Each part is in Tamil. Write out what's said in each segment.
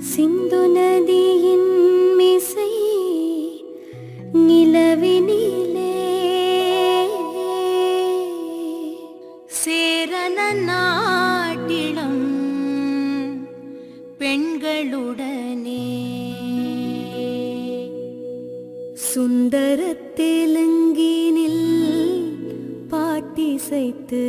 சிந்து நதியின் மிசை நிலவினிலே சேரண நாட்டிடம் பெண்களுடனே. சுந்தர தெலுங்கினில் பாட்டிசைத்து.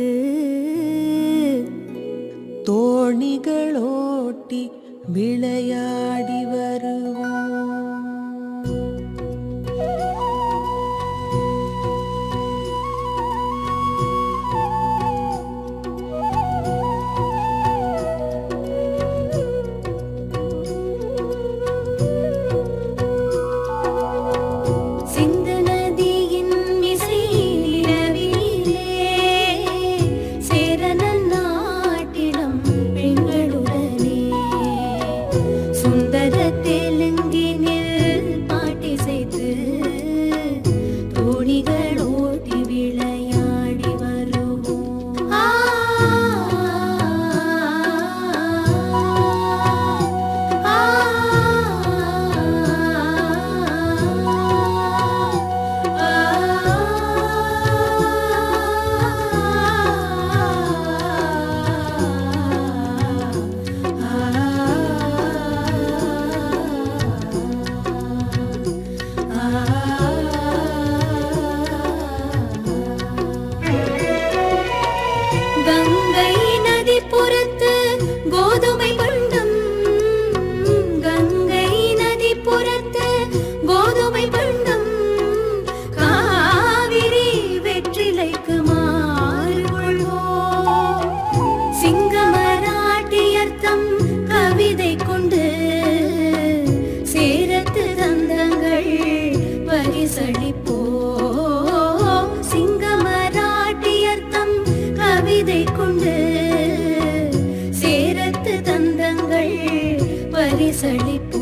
தோணிகளோட்டி விளையாடி வருவோம். தந்தங்கள் பரிசளிப்பு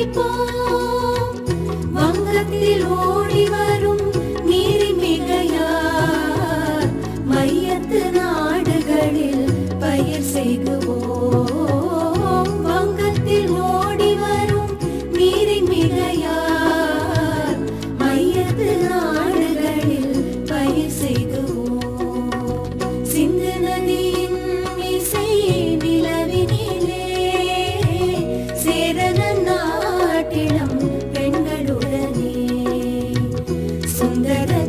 Ay, Independent.